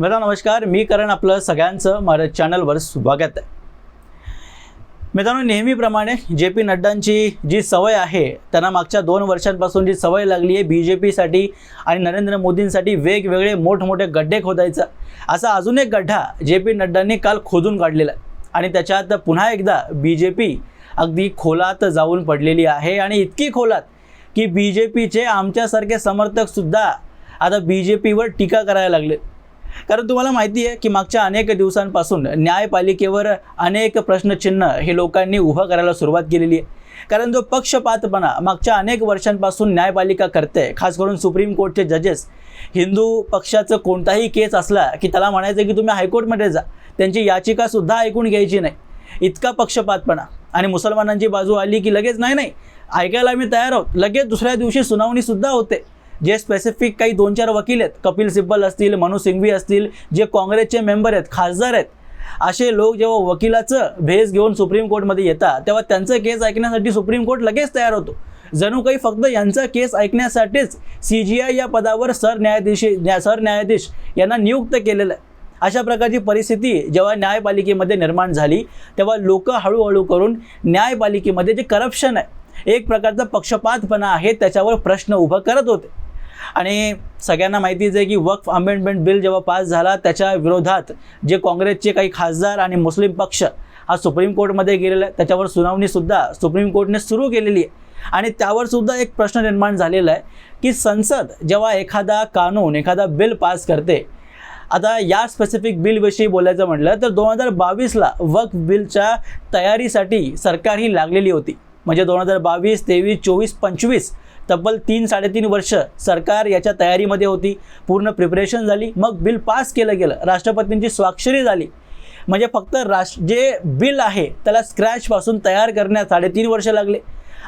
मित्रांनो नमस्कार. मी करण आपलं सगळ्यांचं माझ्या चॅनलवर स्वागत आहे. मित्रांनो नेहमीप्रमाणे जे पी नड्डांची जी सवय आहे त्यांना मागच्या दोन वर्षांपासून जी सवय लागली आहे बी जे पीसाठी आणि नरेंद्र मोदींसाठी वेगवेगळे मोठमोठे गड्डे खोदायचा असा अजून एक गड्ढा जे पी नड्डांनी काल खोदून काढलेला आहे. आणि त्याच्यात पुन्हा एकदा बी जे पी अगदी खोलात जाऊन पडलेली आहे. आणि इतकी खोलात की बी जे पीचे आमच्यासारखे समर्थकसुद्धा आता बी जे पीवर टीका करायला लागले. कारण तुम्हाला माहिती आहे की मागच्या अनेक दिवसांपासून न्यायपालिकेवर अनेक प्रश्नचिन्ह हे लोकांनी उभं करायला सुरुवात केलेली आहे. कारण जो पक्षपातपणा मागच्या अनेक वर्षांपासून न्यायपालिका करते खास करून सुप्रीम कोर्टचे जजेस हिंदू पक्षाचं कोणताही केस असला की त्याला म्हणायचं की तुम्ही हायकोर्टमध्ये जा. त्यांची याचिकासुद्धा ऐकून घ्यायची नाही. इतका पक्षपातपणा. आणि मुसलमानांची बाजू आली की लगेच नाही नाही ऐकायला आम्ही तयार आहोत. लगेच दुसऱ्या दिवशी सुनावणीसुद्धा होते. जे स्पेसिफिक काही दोन चार वकील आहेत कपिल सिब्बल असतील मनू सिंघवी असतील जे काँग्रेसचे मेंबर आहेत खासदार आहेत असे लोक जेव्हा वकिलाचं भेस घेऊन सुप्रीम कोर्टमध्ये येतात तेव्हा त्यांचं केस ऐकण्यासाठी सुप्रीम कोर्ट लगेच तयार होतो. जणू काही फक्त यांचा केस ऐकण्यासाठीच सी जी आय या पदावर सरन्यायाधीश न्या सरन्यायाधीश यांना नियुक्त केलेलं आहे. अशा प्रकारची परिस्थिती जेव्हा न्यायपालिकेमध्ये निर्माण झाली तेव्हा लोक हळूहळू करून न्यायपालिकेमध्ये जे करप्शन आहे एक प्रकारचा पक्षपातपणा आहे त्याच्यावर प्रश्न उभं करत होते. आणि सगळ्यांना माहितीच आहे की वक्फ अमेंडमेंट बिल जेव्हा पास झाला त्याच्या विरोधात जे काँग्रेसचे काही खासदार आणि मुस्लिम पक्ष हा सुप्रीम कोर्टमध्ये गेलेला आहे त्याच्यावर सुनावणीसुद्धा सुप्रीम कोर्टने सुरू केलेली आहे. आणि त्यावर सुद्धा एक प्रश्न निर्माण झालेला आहे की संसद जेव्हा एखादा कानून एखादा बिल पास करते आता या स्पेसिफिक बिलविषयी बोलायचं म्हटलं तर दोन हजार बावीसला वक्फ बिलच्या तयारीसाठी सरकार ही लागलेली होती. म्हणजे दोन हजार बावीस तेवीस चोवीस पंचवीस तब्बल तीन साडेतीन वर्ष सरकार याच्या तयारीमध्ये होती. पूर्ण प्रिपरेशन झाली. मग बिल पास केलं गेलं. राष्ट्रपतींची स्वाक्षरी झाली. म्हणजे फक्त राष्ट्र जे बिल आहे त्याला स्क्रॅचपासून तयार करण्यात साडेतीन वर्ष लागले.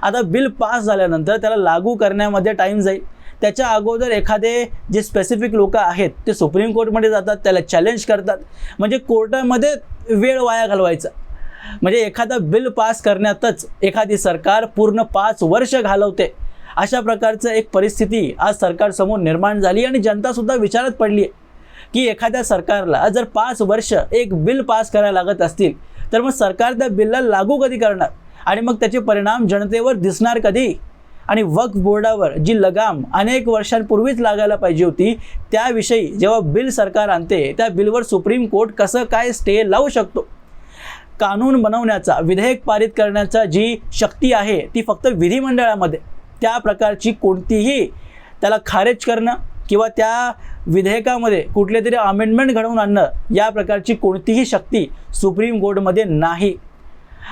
आता बिल पास झाल्यानंतर त्याला लागू करण्यामध्ये टाईम जाईल. त्याच्या अगोदर एखादे जे स्पेसिफिक लोक आहेत ते सुप्रीम कोर्टमध्ये जातात त्याला चॅलेंज करतात. म्हणजे कोर्टामध्ये वेळ वाया घालवायचा. म्हणजे एखादा बिल पास करण्यातच एखादी सरकार पूर्ण पाच वर्ष घालवते. अशा प्रकारचं एक परिस्थिती आज सरकारसमोर निर्माण झाली आणि जनतासुद्धा विचारात पडली आहे की एखाद्या सरकारला जर पाच वर्ष एक बिल पास करायला लागत असतील तर मग सरकार त्या बिलला लागू कधी करणार? आणि मग त्याचे परिणाम जनतेवर दिसणार कधी? आणि वक्फ बोर्डावर जी लगाम अनेक वर्षांपूर्वीच लागायला पाहिजे होती त्याविषयी जेव्हा बिल सरकार आणते त्या बिलवर सुप्रीम कोर्ट कसं काय स्टे लावू शकतो? कानून बनवण्याचा विधेयक पारित करण्याचा जी शक्ती आहे ती फक्त विधिमंडळामध्ये. त्या प्रकारची कोणतीही त्याला खारेज करणं किंवा त्या विधेयकामध्ये कुठले तरी अमेंडमेंट घडवून आणणं या प्रकारची कोणतीही शक्ती सुप्रीम कोर्टमध्ये नाही.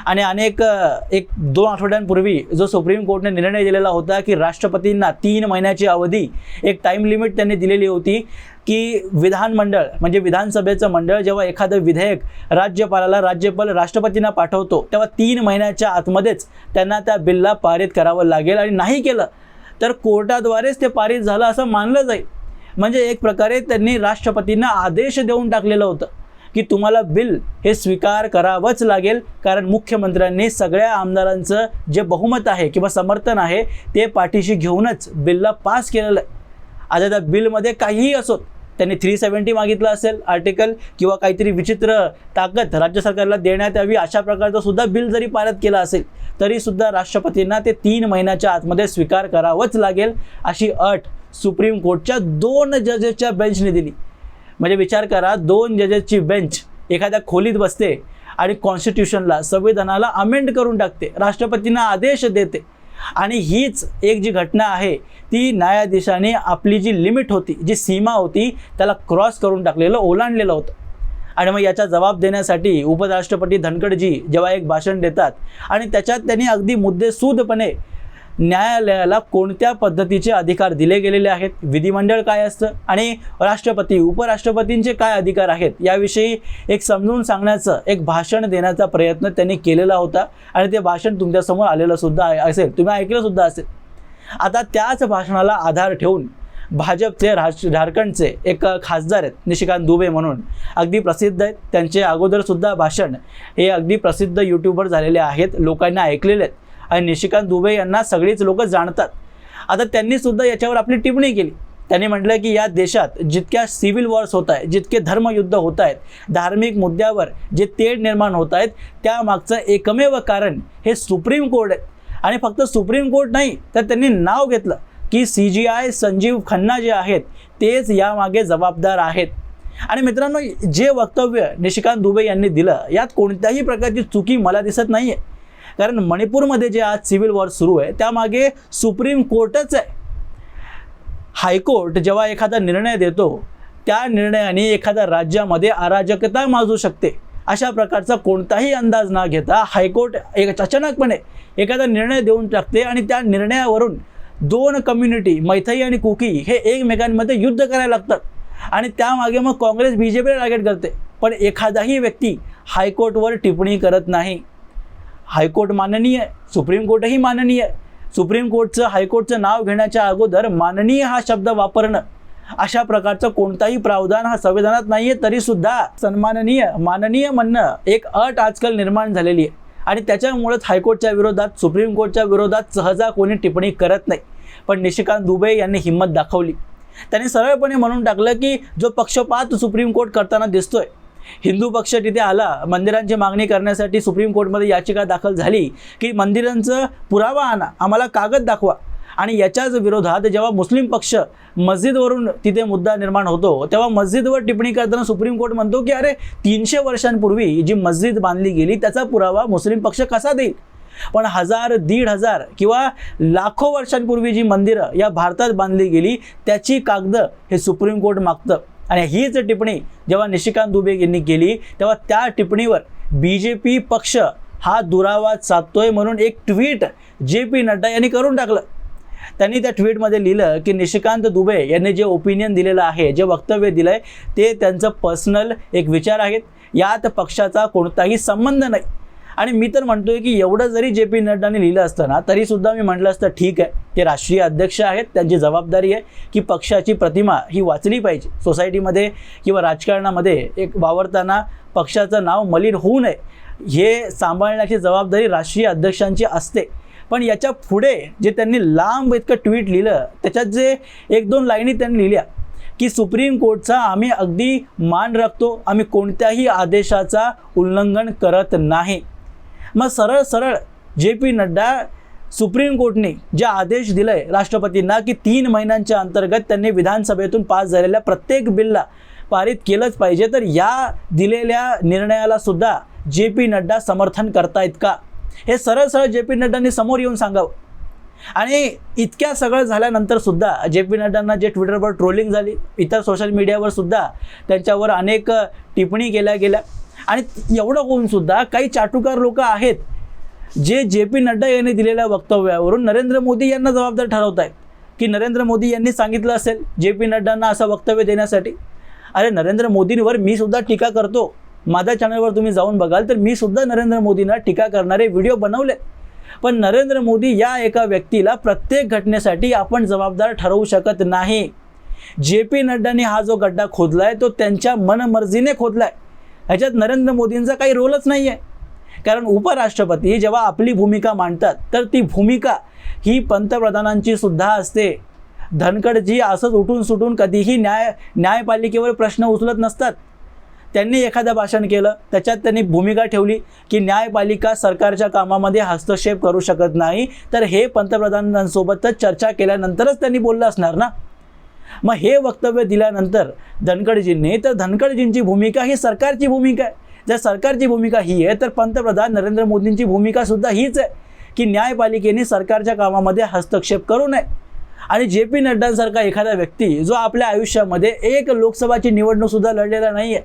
आणि अनेक एक दोन आठवड्यांपूर्वी जो सुप्रीम कोर्टने निर्णय दिलेला होता की राष्ट्रपतींना तीन महिन्याची अवधी एक टाईम लिमिट त्यांनी दिलेली होती की विधानमंडळ म्हणजे विधानसभेचं मंडळ जेव्हा एखादं विधेयक राज्यपालाला राज्यपाल राष्ट्रपतींना पाठवतो तेव्हा तीन महिन्याच्या आतमध्येच त्यांना त्या बिलला पारित करावं लागेल आणि नाही केलं तर कोर्टाद्वारेच ते पारित झालं असं मानलं जाईल. म्हणजे एक प्रकारे त्यांनी राष्ट्रपतींना आदेश देऊन टाकलेलं होतं. की तुम्हाला बिल हे स्वीकार करावंच लागेल. कारण मुख्यमंत्र्यांनी सगळ्या आमदारांचं जे बहुमत आहे किंवा समर्थन आहे ते पाठीशी घेऊनच बिलला पास केलेलं आहे. आता त्या बिलमध्ये काहीही असोत त्यांनी थ्री सेवन्टी मागितलं असेल आर्टिकल किंवा काहीतरी विचित्र ताकद राज्य सरकारला देण्यात यावी अशा प्रकारचं सुद्धा बिल जरी पारित केलं असेल तरीसुद्धा राष्ट्रपतींना ते तीन महिन्याच्या आतमध्ये स्वीकार करावंच लागेल अशी अट सुप्रीम कोर्टच्या दोन जजेसच्या बेंचने दिली. म्हणजे विचार करा दोन जजेसची बेंच एखाद्या खोलीत बसते आणि कॉन्स्टिट्यूशनला संविधानाला अमेंड करून टाकते राष्ट्रपतींना आदेश देते. आणि हीच एक जी घटना आहे ती न्यायाधीशाने आपली जी लिमिट होती जी सीमा होती त्याला क्रॉस करून टाकलेलं ओलांडलेलं होतं. आणि मग याचा जबाब देण्यासाठी उपराष्ट्रपती धनखडजी जेव्हा एक भाषण देतात आणि त्याच्यात त्यांनी अगदी मुद्देसूदपणे न्यायालयाला कोणत्या पद्धतीचे अधिकार दिले गेलेले आहेत? विधिमंडळ काय असतं? आणि राष्ट्रपती उपराष्ट्रपतींचे काय अधिकार आहेत? याविषयी एक समजून सांगण्याचं एक भाषण देण्याचा प्रयत्न त्यांनी केलेला होता. आणि ते भाषण तुमच्यासमोर आलेलं सुद्धा असेल. तुम्ही ऐकलं सुद्धा असेल. आता त्याच भाषणाला आधार ठेवून भाजपचे राज झारखंडचे एक खासदार आहेत निशिकांत दुबे म्हणून. अगदी प्रसिद्ध आहेत. त्यांचे अगोदरसुद्धा भाषण हे अगदी प्रसिद्ध यूट्यूबर झालेले आहेत. लोकांना ऐकलेले आहेत. आणि निशिकांत दुबे यांना सगळीच लोक जाणतात. आता त्यांनी सुद्धा याच्यावर आपली टिप्पणी केली. त्यांनी म्हटलं की या देशात जितक्या सिव्हिल वॉर्स होत आहेत जितके धर्मयुद्ध होत आहेत धार्मिक मुद्द्यावर जे तेढ निर्माण होत आहेत त्यामागचं एकमेव कारण हे सुप्रीम कोर्ट आहे. आणि फक्त सुप्रीम कोर्ट नाही तर त्यांनी नाव घेतलं की C J I Sanjiv Khanna जे आहेत तेच यामागे जबाबदार आहेत. आणि मित्रांनो जे वक्तव्य निशिकांत दुबे यांनी दिलं यात कोणत्याही प्रकारची चुकी मला दिसत नाही आहे कारण मणिपूरमध्ये जे आज सिव्हिल वॉर सुरू आहे त्यामागे सुप्रीम कोर्टच आहे. हायकोर्ट जेव्हा एखादा निर्णय देतो त्या निर्णयाने एखाद्या राज्यामध्ये अराजकता माजू शकते. अशा प्रकारचा कोणताही अंदाज न घेता हायकोर्ट एक अचानकपणे एखादा निर्णय देऊन टाकते आणि त्या निर्णयावरून दोन कम्युनिटी मैथई आणि कुकी हे एकमेकांमध्ये युद्ध करायला लागतात. आणि त्यामागे मग काँग्रेस बी जे पीला टार्गेट करते. पण एखादाही व्यक्ती हायकोर्टवर टिप्पणी करत नाही. हायकोर्ट माननीय आहे सुप्रीम कोर्टही माननीय. आहे सुप्रीम कोर्टचं हायकोर्टचं नाव घेण्याच्या अगोदर माननीय हा शब्द वापरणं. अशा प्रकारचं कोणताही प्रावधान हा संविधानात नाही आहे तरीसुद्धा सन्माननीय माननीय म्हणणं एक अट आजकाल निर्माण झालेली आहे. आणि त्याच्यामुळेच हायकोर्टच्या विरोधात सुप्रीम कोर्टच्या विरोधात सहजा कोणी टिप्पणी करत नाही. पण निशिकांत दुबे यांनी हिंमत दाखवली. त्यांनी सरळपणे म्हणून टाकलं की जो पक्षपात सुप्रीम कोर्ट करताना दिसतोय हिंदू पक्ष तिथे आला मंदिरांची मागणी करण्यासाठी सुप्रीम कोर्टमध्ये याचिका दाखल झाली की मंदिरांचं पुरावा आणा आम्हाला कागद दाखवा. आणि याच्याच विरोधात जेव्हा मुस्लिम पक्ष मस्जिदवरून तिथे मुद्दा निर्माण होतो तेव्हा मस्जिदवर टिप्पणी करताना सुप्रीम कोर्ट म्हणतो की अरे तीनशे वर्षांपूर्वी जी मस्जिद बांधली गेली त्याचा पुरावा मुस्लिम पक्ष कसा देईल? पण हजार दीड हजार किंवा लाखो वर्षांपूर्वी जी मंदिरं या भारतात बांधली गेली त्याची कागदं हे सुप्रीम कोर्ट मागतं. आणि हीच टिप्पणी जेव्हा निशिकांत दुबे यांनी केली तेव्हा त्या टिप्पणीवर बी जे पी पक्ष हा दुरावाद साधतोय म्हणून एक ट्विट जे पी नड्डा यांनी करून टाकलं. त्यांनी त्या ट्विटमध्ये लिहिलं की निशिकांत दुबे यांनी जे ओपिनियन दिलेलं आहे जे वक्तव्य दिलं आहे ते त्यांचं पर्सनल एक विचार आहेत. यात पक्षाचा कोणताही संबंध नाही. आणि मी तर म्हणतोय की एवढं जरी जे पी नड्डाने लिहिलं असतं ना तरीसुद्धा मी म्हटलं असतं ठीक आहे ते राष्ट्रीय अध्यक्ष आहेत त्यांची जबाबदारी आहे की पक्षाची प्रतिमा ही वाचली पाहिजे. सोसायटीमध्ये किंवा राजकारणामध्ये एक वावरताना पक्षाचं नाव मलिन होऊ नये हे सांभाळण्याची जबाबदारी राष्ट्रीय अध्यक्षांची असते. पण याच्यापुढे जे त्यांनी लांब इतकं ट्विट लिहिलं त्याच्यात जे एक दोन लाईनी त्यांनी लिहिल्या की सुप्रीम कोर्टचा आम्ही अगदी मान राखतो आम्ही कोणत्याही आदेशाचा उल्लंघन करत नाही. मग सरळ सरळ जे पी नड्डा सुप्रीम कोर्टने जे आदेश दिले राष्ट्रपतींना की तीन महिन्यांच्या अंतर्गत त्यांनी विधानसभेतून पास झालेल्या प्रत्येक बिलला पारित केलंच पाहिजे तर या दिलेल्या निर्णयाला सुद्धा जे पी नड्डा समर्थन करतायत का? हे सरळ सरळ जे पी नड्डांनी समोर येऊन सांगावं. आणि इतक्या सगळं झाल्यानंतर सुद्धा जे पी नड्डांना जे ट्विटरवर ट्रोलिंग झाली इतर सोशल मीडियावर सुद्धा त्यांच्यावर अनेक टिप्पणी केल्या गेल्या. आणि एवढं होऊन सुद्धा काही चाटुकार लोक आहेत जे जे पी नड्डा यांनी दिलेल्या वक्तव्यावरून नरेंद्र मोदी यांना जबाबदार ठरवत आहेत की नरेंद्र मोदी यांनी सांगितलं असेल जे पी नड्डांना असं वक्तव्य देण्यासाठी अरे नरेंद्र मोदींवर मी सुद्धा टीका करतो. माझ्या चॅनलवर तुम्ही जाऊन बघाल तर मी सुद्धा नरेंद्र मोदींना टीका करणारे व्हिडिओ बनवले पण नरेंद्र मोदी या एका व्यक्तीला प्रत्येक घटनेसाठी आपण जबाबदार ठरवू शकत नाही. जे पी नड्डांनी हा जो गड्डा खोदलाय तो त्यांच्या मनमर्जीने खोदलाय. ह्याच्यात नरेंद्र मोदींचा काही रोलच नाही आहे कारण उपराष्ट्रपती जेव्हा आपली भूमिका मांडतात तर ती भूमिका ही पंतप्रधानांची सुद्धा असते. धनखडजी असंच उठून सुटून कधीही न्याय न्यायपालिकेवर प्रश्न उचलत नसतात. त्यांनी एखादं भाषण केलं त्याच्यात त्यांनी भूमिका ठेवली की न्यायपालिका सरकारच्या कामामध्ये हस्तक्षेप करू शकत नाही. तर हे पंतप्रधानांसोबतच चर्चा केल्यानंतरच त्यांनी बोललं असणार ना? मग हे वक्तव्य दिल्यानंतर धनखडजींनी तर धनखडजींची भूमिका ही सरकारची भूमिका आहे. जर सरकारची भूमिका ही आहे तर पंतप्रधान नरेंद्र मोदींची भूमिका सुद्धा हीच आहे की न्यायपालिकेने सरकारच्या कामामध्ये हस्तक्षेप करू नये. आणि जे पी नड्डांसारखा एखादा व्यक्ती जो आपल्या आयुष्यामध्ये एक लोकसभाची निवडणूक सुद्धा लढलेला नाही आहे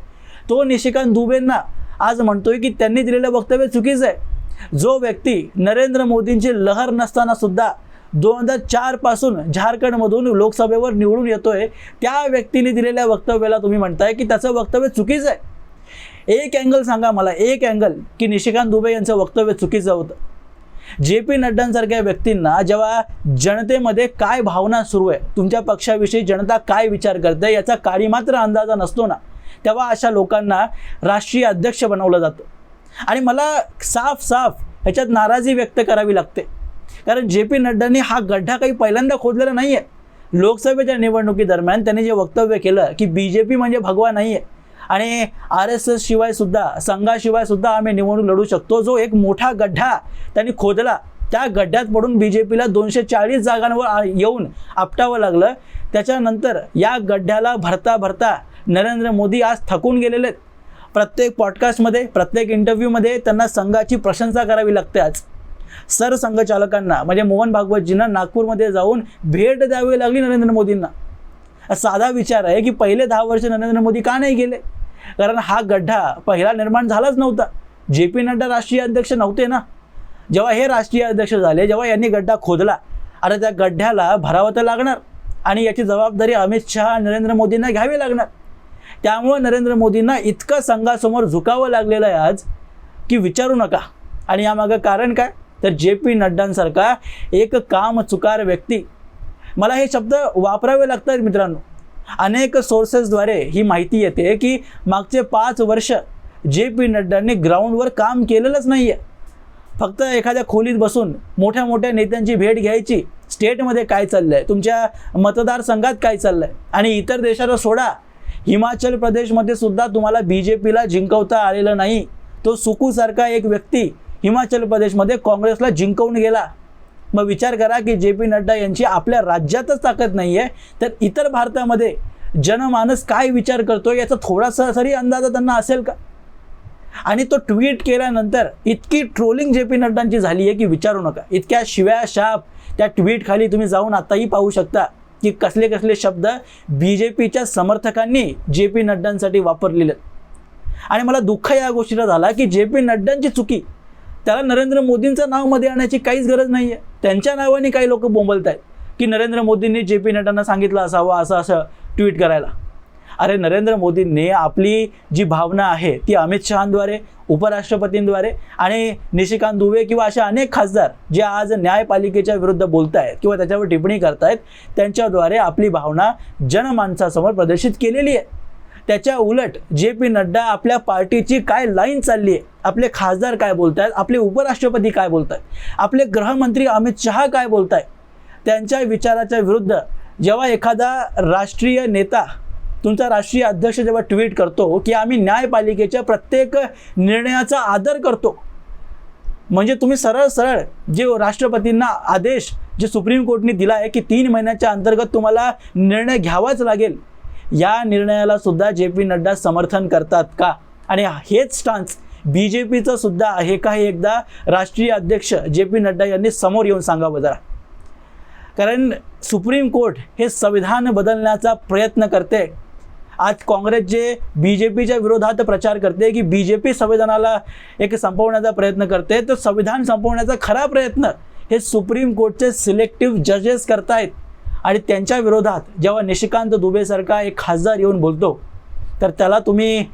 तो निशिकांत दुबेंना आज म्हणतोय की त्यांनी दिलेलं वक्तव्य चुकीचं आहे. जो व्यक्ती नरेंद्र मोदींची लहर नसताना सुद्धा दोन हजार चारपासून झारखंडमधून लोकसभेवर निवडून येतोय. त्या व्यक्तीने दिलेल्या वक्तव्याला तुम्ही म्हणताय की त्याचं वक्तव्य चुकीचं आहे. एक अँगल सांगा मला एक अँगल की निशिकांत दुबे यांचं वक्तव्य चुकीचं होतं. जे पी नड्डांसारख्या व्यक्तींना जेव्हा जनतेमध्ये काय भावना सुरू आहे तुमच्या पक्षाविषयी जनता काय विचार करते याचा काळी मात्र अंदाजा नसतो ना तेव्हा अशा लोकांना राष्ट्रीय अध्यक्ष बनवलं जातं. आणि मला साफ साफ ह्याच्यात नाराजी व्यक्त करावी लागते. कारण जे पी नड्डांनी हा गड्ढा काही पहिल्यांदा खोदलेला नाही आहे लोकसभेच्या निवडणुकीदरम्यान त्यांनी जे वक्तव्य केलं की बी जे पी म्हणजे भगवा नाही आहे आणि आर एस एस शिवाय सुद्धा संघाशिवाय सुद्धा आम्ही निवडणूक लढू शकतो. जो एक मोठा गड्ढा त्यांनी खोदला त्या गड्ड्यात पडून बी जे पीला दोनशे चाळीस जागांवर येऊन आपटावं लागलं. त्याच्यानंतर या गड्ढ्याला भरता भरता नरेंद्र मोदी आज थकून गेलेले आहेत प्रत्येक पॉडकास्टमध्ये प्रत्येक इंटरव्ह्यूमध्ये त्यांना संघाची प्रशंसा करावी लागते आज. सरसंघचालकांना म्हणजे मोहन भागवतजींना नागपूरमध्ये जाऊन भेट द्यावी लागली नरेंद्र मोदींना. साधा विचार आहे की पहिले दहा वर्ष नरेंद्र मोदी का नाही गेले? कारण हा गड्ढा पहिला निर्माण झालाच नव्हता. जे पी नड्डा राष्ट्रीय अध्यक्ष नव्हते ना? जेव्हा हे राष्ट्रीय अध्यक्ष झाले जेव्हा यांनी गड्ढा खोदला आता त्या गड्ढ्याला भरावं तर लागणार आणि याची जबाबदारी अमित शहा नरेंद्र मोदींना घ्यावी लागणार. त्यामुळं नरेंद्र मोदींना इतकं संघासमोर झुकावं लागलेलं आहे आज की विचारू नका. आणि यामागं कारण काय? तर जे पी नड्डांसारखा एक काम चुकार व्यक्ती. मला हे शब्द वापरावे लागतात मित्रांनो. अनेक सोर्सेसद्वारे ही माहिती येते की मागचे पाच वर्ष जे पी नड्डांनी ग्राउंडवर काम केलेलंच नाही आहे फक्त एखाद्या खोलीत बसून मोठ्या मोठ्या नेत्यांची भेट घ्यायची. स्टेटमध्ये काय चाललं आहे तुमच्या मतदारसंघात काय चाललं आहे आणि इतर देशाला सोडा. हिमाचल प्रदेशमध्ये सुद्धा तुम्हाला बी जे पीला जिंकवता आलेलं नाही. तो सुकूसारखा एक व्यक्ती हिमाचल प्रदेशमध्ये काँग्रेसला जिंकवून गेला. मग विचार करा की जे पी नड्डा यांची आपल्या राज्यातच ताकद नाही आहे तर इतर भारतामध्ये जनमानस काय विचार करतो याचा थोडासा तरी अंदाज त्यांना असेल का? आणि तो ट्विट केल्यानंतर इतकी ट्रोलिंग जे पी नड्डांची झाली आहे की विचारू नका. इतक्या शिव्या शाप त्या ट्विट खाली तुम्ही जाऊन आताही पाहू शकता की कसले कसले शब्द बी जे पीच्या समर्थकांनी जे पी नड्डांसाठी वापरलेले. आणि मला दुःख या गोष्टीला झाला की जे पी नड्डांची चुकी त्याला नरेंद्र मोदींचं नावमध्ये आणण्याची काहीच गरज नाही आहे त्यांच्या नावाने काही लोक बोंबलत आहेत की नरेंद्र मोदींनी जे पी नड्डांना सांगितलं असावं असं असं ट्विट करायला. अरे नरेंद्र मोदींनी आपली जी भावना आहे ती अमित शहाद्वारे उपराष्ट्रपतींद्वारे आणि निशिकांत दुबे किंवा अशा अनेक खासदार जे आज न्यायपालिकेच्या विरुद्ध बोलत आहेत किंवा त्याच्यावर टिप्पणी करतायत त्यांच्याद्वारे आपली भावना जनमानसासमोर प्रदर्शित केलेली आहे. त्याच्या उलट जे पी नड्डा आपल्या पार्टीची काय लाईन चालली आहे आपले खासदार काय बोलत आहेत आपले उपराष्ट्रपती काय बोलत आहेत आपले गृहमंत्री अमित शहा काय बोलत आहेत त्यांच्या विचाराच्या विरुद्ध जेव्हा एखादा राष्ट्रीय नेता तुमचा राष्ट्रीय अध्यक्ष जेव्हा ट्विट करतो की आम्ही न्यायपालिकेच्या प्रत्येक निर्णयाचा आदर करतो म्हणजे तुम्ही सरळ सरळ जे राष्ट्रपतींना आदेश जे सुप्रीम कोर्टने दिला आहे की तीन महिन्याच्या अंतर्गत तुम्हाला निर्णय घ्यावाच लागेल या निर्णयाला सुद्धा जे पी नड्डा समर्थन करतात का? आणि हेच स्टान्स बी जे पीचं सुद्धा आहे का? हे एकदा राष्ट्रीय अध्यक्ष जे पी नड्डा यांनी समोर येऊन सांगावं जरा. कारण सुप्रीम कोर्ट हे संविधान बदलण्याचा प्रयत्न करते. आज काँग्रेस जे बी जे पीच्या विरोधात प्रचार करते की बी जे पी संविधानाला एक संपवण्याचा प्रयत्न करते तर संविधान संपवण्याचा खरा प्रयत्न हे सुप्रीम कोर्टचे सिलेक्टिव्ह जजेस करतायत. आणि त्यांच्या विरोधात जेव्हा निशिकांत दुबेसारखा एक खासदार येऊन बोलतो तर त्याला तुम्ही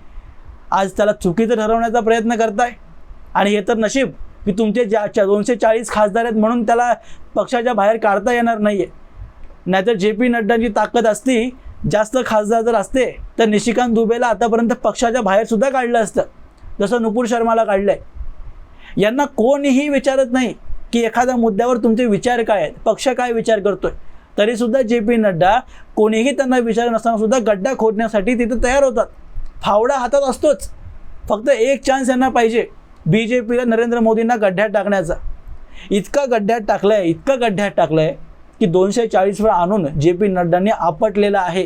आज त्याला चुकीचं ठरवण्याचा प्रयत्न करताय. आणि हे तर नशीब की तुमचे ज्या च्या- दोनशे चाळीस खासदार आहेत म्हणून त्याला पक्षाच्या बाहेर काढता येणार नाही आहे नाहीतर जे पी नड्डांची ताकद असती जास्त खासदार जर असते तर निशिकांत दुबेला आतापर्यंत पक्षाच्या बाहेरसुद्धा काढलं असतं. जसं नुपूर शर्माला काढलं आहे यांना कोणीही विचारत नाही की एखाद्या मुद्द्यावर तुमचे विचार काय आहेत पक्ष काय विचार करतोय. तरीसुद्धा जे पी नड्डा कोणीही त्यांना विचार नसताना सुद्धा गड्डा खोदण्यासाठी तिथे तयार होतात. फावडा हातात असतोच. फक्त एक चान्स यांना पाहिजे. बी जे पीला नरेंद्र मोदींना गड्ड्यात टाकण्याचा. इतका गड्ड्यात टाकलं आहे इतकं गड्ड्यात टाकलं आहे की दोनशे चाळीस वेळा आणून जे पी नड्डांनी आपटलेलं आहे.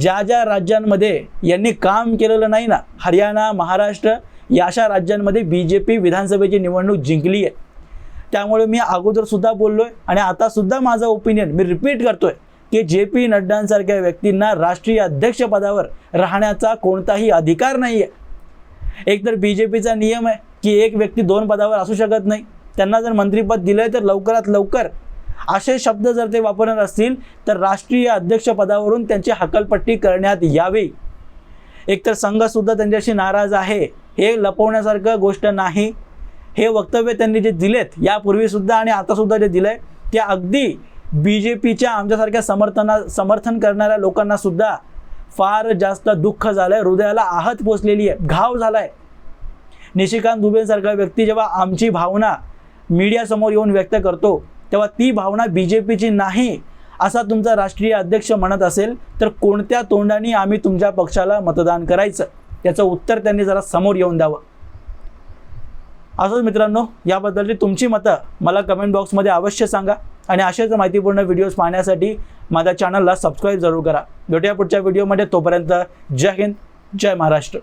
ज्या ज्या राज्यांमध्ये यांनी काम केलेलं नाही ना हरियाणा महाराष्ट्र या अशा राज्यांमध्ये बी जे पी विधानसभेची निवडणूक जिंकली आहे त्यामुळे मी अगोदर सुद्धा बोललोय आणि आता सुद्धा माझं ओपिनियन मी रिपीट करतोय की जे पी नड्डांसारख्या व्यक्तींना राष्ट्रीय अध्यक्षपदावर राहण्याचा कोणताही अधिकार नाही आहे एक तर बी जे पीचा नियम आहे की एक व्यक्ती दोन पदावर असू शकत नाही. त्यांना जर मंत्रिपद दिलंय तर लवकरात लवकर असे शब्द जर ते वापरणार असतील तर राष्ट्रीय अध्यक्षपदावरून त्यांची हकलपट्टी करण्यात यावी. एकतर संघसुद्धा त्यांच्याशी नाराज आहे. हे लपवण्यासारखं गोष्ट नाही. हे वक्तव्य त्यांनी जे दिलेत यापूर्वीसुद्धा आणि आतासुद्धा जे दिलंय ते अगदी बी जे पीच्या आमच्यासारख्या समर्थना समर्थन करणाऱ्या लोकांना सुद्धा फार जास्त दुःख झालंय हृदयाला आहत पोचलेली आहे घाव झालाय. निशिकांत दुबेसारखा व्यक्ती जेव्हा आमची भावना मीडियासमोर येऊन व्यक्त करतो तेव्हा ती भावना बी जे पीची नाही असा तुमचा राष्ट्रीय अध्यक्ष म्हणत असेल तर कोणत्या तोंडाने आम्ही तुमच्या पक्षाला मतदान करायचं? याचं उत्तर त्यांनी जरा समोर येऊन द्यावं. असंच मित्रांनो याबद्दलची तुमची मतं मला कमेंट बॉक्समध्ये अवश्य सांगा आणि अशाच माहितीपूर्ण व्हिडिओज पाहण्यासाठी माझ्या चॅनलला सबस्क्राईब जरूर करा. भेटूया पुढच्या व्हिडिओमध्ये तोपर्यंत जय हिंद जय महाराष्ट्र.